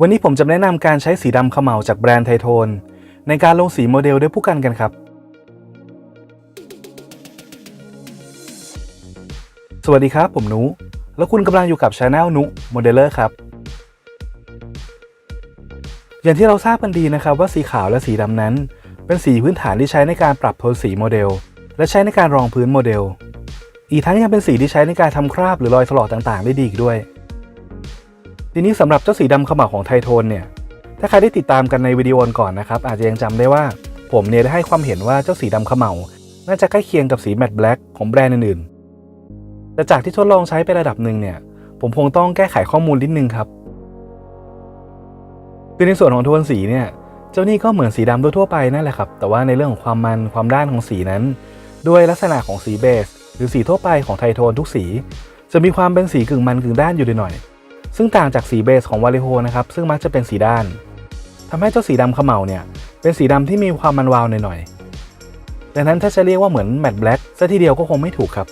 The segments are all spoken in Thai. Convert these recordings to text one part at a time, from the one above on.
วันนี้ผมจะแนะนำการใช้สีดำเขม่าจากแบรนด์ไทโทน ในการลงสีโมเดลด้วยผู้กันกันครับ สวัสดีครับ ผมนุ แล้วคุณกำลังอยู่กับช anel นุโมเดลเลอร์ครับ อย่างที่เราทราบกันดีนะครับว่าสีขาวและสีดำนั้น เป็นสีพื้นฐานที่ใช้ในการปรับโทนสีโมเดล และใช้ในการรองพื้นโมเดล อีกทั้งยังเป็นสีที่ใช้ในการทำคราบหรือรอยถลอกต่างๆ ได้ดีอีกด้วย ทีนี้สำหรับเจ้าสีดำขมักของไทโทนเนี่ย ถ้าใครได้ติดตามกันในวิดีโอก่อนนะครับ อาจจะยังจำได้ว่า ผมเนี่ยได้ให้ความเห็นว่าเจ้าสีดำขมเหลาน่าจะใกล้เคียงกับสีแมตต์แบล็กของแบรนด์อื่นๆแต่จากที่ทดลองใช้ไประดับหนึ่งเนี่ย ผมคงต้องแก้ไขข้อมูลนิดนึงครับคือในส่วนของโทนสีเนี่ย เจ้านี่ก็เหมือนสีดำทั่วไปนั่นแหละครับ แต่ว่าในเรื่องของความมันความด้านของสีนั้น ด้วยลักษณะของสีเบส หรือสีทั่วไปของไทโทนทุกสี จะมีความเป็นสีกึ่งมันกึ่งด้านอยู่หน่อย ซึ่งต่างจากสีเบสของวาลิโฮนะครับซึ่งมักจะเป็นสีด้านทำให้เจ้าสีดำเขมเหลาเนี่ยเป็นสีดำที่มีความมันวาวหน่อยๆดังนั้นถ้าจะเรียกว่าเหมือนแมตต์แบล็กซะทีเดียวก็คงไม่ถูกครับ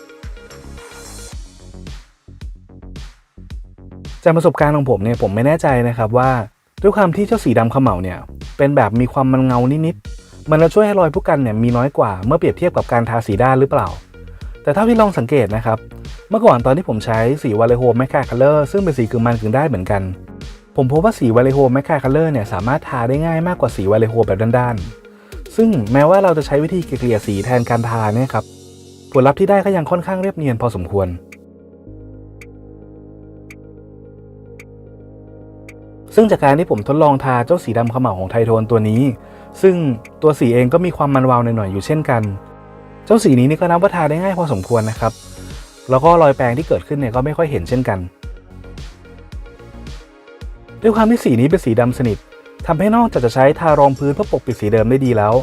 จากประสบการณ์ของผมเนี่ยผมไม่แน่ใจนะครับว่าด้วยความที่เจ้าสีดำเขมเหลาเนี่ยเป็นแบบมีความมันเงานิดๆมันจะช่วยให้รอยผู้กันเนี่ยมีน้อยกว่าเมื่อเปรียบเทียบกับการทาสีด้านหรือเปล่า แต่เท่าที่ลองสังเกตนะครับ เมื่อก่อนตอนที่ผมใช้สีวาเลโฮแมคคาคัลเลอร์ซึ่งเป็นสีกึ่งมันกึ่งได้เหมือนกัน ผมพบว่าสีวาเลโฮแมคคาคัลเลอร์เนี่ยสามารถทาได้ง่ายมากกว่าสีวาเลโฮแบบด้านๆ ซึ่งแม้ว่าเราจะใช้วิธีเกลี่ยสีแทนการทาเนี่ยครับผลลัพธ์ที่ได้ก็ยังค่อนข้างเรียบเนียนพอสมควร ซึ่งจากการที่ผมทดลองทาเจ้าสีดำเขม่าของไทโทนตัวนี้ ซึ่งตัวสีเองก็มีความมันวาวหน่อยๆอยู่เช่นกัน เจ้าสีนี้นี่ก็นับว่าทาได้ง่ายพอสมควรนะครับ แล้วก็รอยแปรงที่เกิดขึ้นเนี่ยก็ไม่ค่อยเห็นเช่นกัน ด้วยความที่สีนี้เป็นสีดำสนิททำให้นอกจากจะใช้ทารองพื้นเพื่อปกปิดสีเดิมได้ดีแล้ว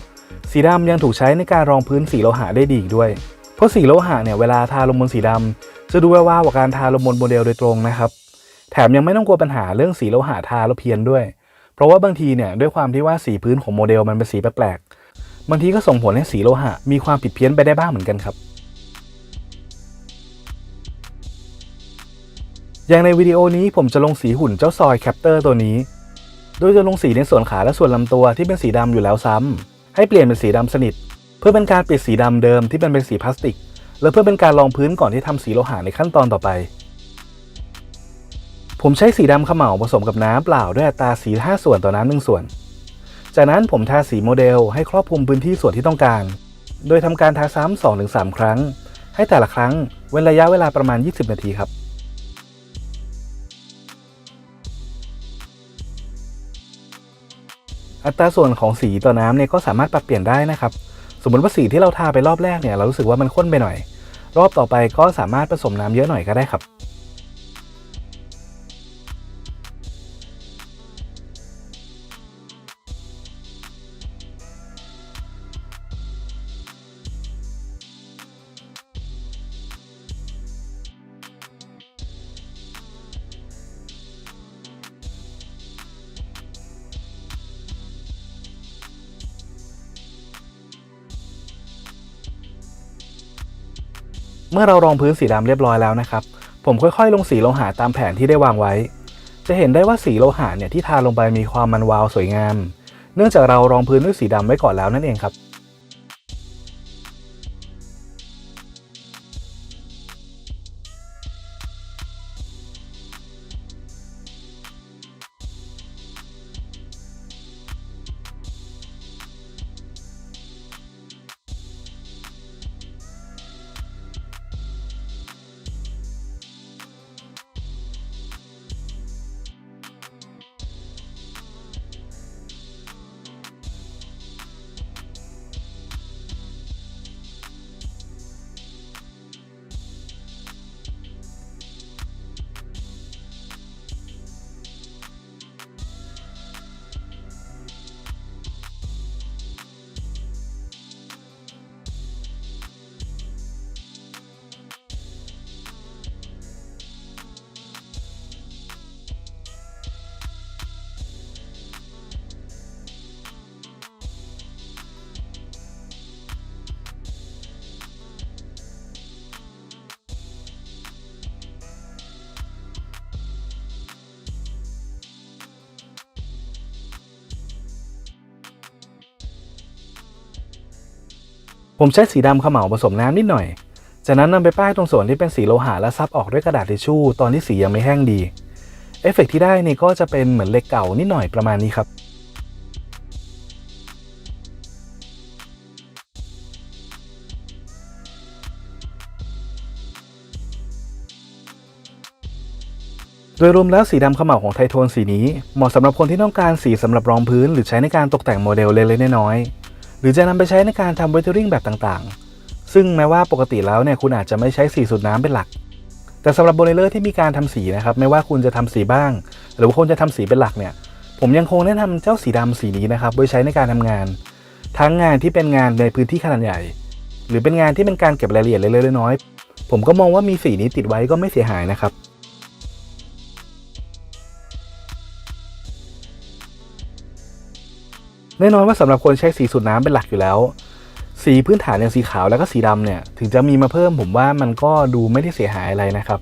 สีดำยังถูกใช้ในการรองพื้นสีโลหะได้ดีอีกด้วย เพราะสีโลหะเนี่ยเวลาทาลงบนสีดำจะดูแววๆกว่าการทาลงบนโมเดลโดยตรงนะครับ แถมยังไม่ต้องกลัวปัญหาเรื่องสีโลหะทาแล้วเพี้ยนด้วย เพราะว่าบางทีเนี่ยด้วยความที่ว่าสีพื้นของโมเดลมันเป็นสีแปลกๆบางทีก็ส่งผลให้สีโลหะมีความผิดเพี้ยนไปได้บ้างเหมือนกันครับ อย่างในวิดีโอนี้ผมจะลงสีหุ่นเจ้าซอยแคปเตอร์ตัวนี้ โดยจะลงสีในส่วนขาและส่วนลำตัวที่เป็นสีดำอยู่แล้วซ้ำ ให้เปลี่ยนเป็นสีดำสนิท เพื่อเป็นการปิดสีดำเดิมที่เป็นเป็นสีพลาสติก และเพื่อเป็นการรองพื้นก่อนที่ทำสีโลหะในขั้นตอนต่อไป ผมใช้สีดำเขม่าผสมกับน้ำเปล่าด้วยอัตราสี 5 ส่วนต่อน้ำ1ส่วน จากนั้นผมทาสีโมเดลให้ครอบคลุมพื้นที่ส่วนที่ต้องการ โดยทำการทาซ้ำ2-3 ครั้ง ให้แต่ละครั้งเว้นระยะเวลาประมาณ 20 นาทีครับ อัตราส่วนของสีต่อน้ำเนี่ยก็สามารถปรับเปลี่ยนได้นะครับ สมมติว่าสีที่เราทาไปรอบแรกเนี่ยเรารู้สึกว่ามันข้นไปหน่อย รอบต่อไปก็สามารถผสมน้ำเยอะหน่อยก็ได้ครับ เมื่อเรารองพื้นสีดำเรียบร้อยแล้วนะครับ ผมค่อยๆ ลงสีโลหะตามแผนที่ได้วางไว้ จะเห็นได้ว่าสีโลหะเนี่ยที่ทาลงไปมีความมันวาวสวยงาม เนื่องจากเรารองพื้นด้วยสีดำไว้ก่อนแล้วนั่นเองครับ ผมใช้สีดำเขม่าผสมน้ำนิดหน่อย จากนั้นนำไปป้ายตรงส่วนที่เป็นสีโลหะและซับออกด้วยกระดาษทิชชู่ตอนที่สียังไม่แห้งดี เอฟเฟกต์ที่ได้นี่ก็จะเป็นเหมือนเหล็กเก่านิดหน่อยประมาณนี้ครับโดยรวมแล้วสีดำเขม่าของไทโทนสีนี้ เหมาะสำหรับคนที่ต้องการสีสำหรับรองพื้น หรือใช้ในการตกแต่งโมเดลเล็กๆน้อยๆ หรือจะนำไปใช้ในการทำเวทเทอริงแบบต่างๆ ซึ่งแม้ว่าปกติแล้วเนี่ยคุณอาจจะไม่ใช้สีสูตรน้ำเป็นหลัก แต่สำหรับโบเลเลอร์ที่มีการทำสีนะครับไม่ว่าคุณจะทำสีบ้าง หรือว่าคุณจะทำสีเป็นหลักเนี่ยผมยังคงแนะนำเจ้าสีดำสีนี้นะครับไว้ใช้ในการทำงาน ทั้งงานที่เป็นงานในพื้นที่ขนาดใหญ่ หรือเป็นงานที่เป็นการเก็บรายละเอียดเล็กๆน้อยๆผมก็มองว่ามีสีนี้ติดไว้ก็ไม่เสียหายนะครับ แน่นอนว่าสำหรับคนใช้สีสูตรน้ำเป็นหลักอยู่แล้ว สีพื้นฐานอย่างสีขาวแล้วก็สีดำเนี่ยถึงจะมีมาเพิ่มผมว่ามันก็ดูไม่ได้เสียหายอะไรนะครับ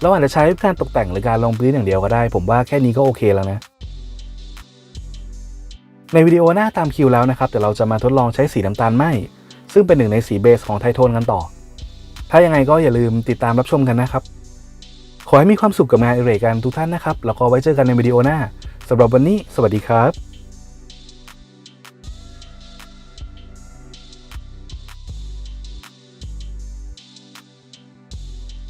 เราอาจจะใช้การตกแต่งหรือการลงพื้นอย่างเดียวก็ได้ ผมว่าแค่นี้ก็โอเคแล้วนะในวิดีโอหน้าตามคิวแล้วนะครับแต่เราจะมาทดลองใช้สีน้ำตาลไหมซึ่งเป็นหนึ่งในสีเบสของไทโทนกันต่อ ถ้ายังไงก็อย่าลืมติดตามรับชมกันนะครับ ขอให้มีความสุขกับงานอิเรกันทุกท่านนะครับ แล้วก็ไว้เจอกันในวิดีโอหน้าสำหรับวันนี้ สวัสดีครับ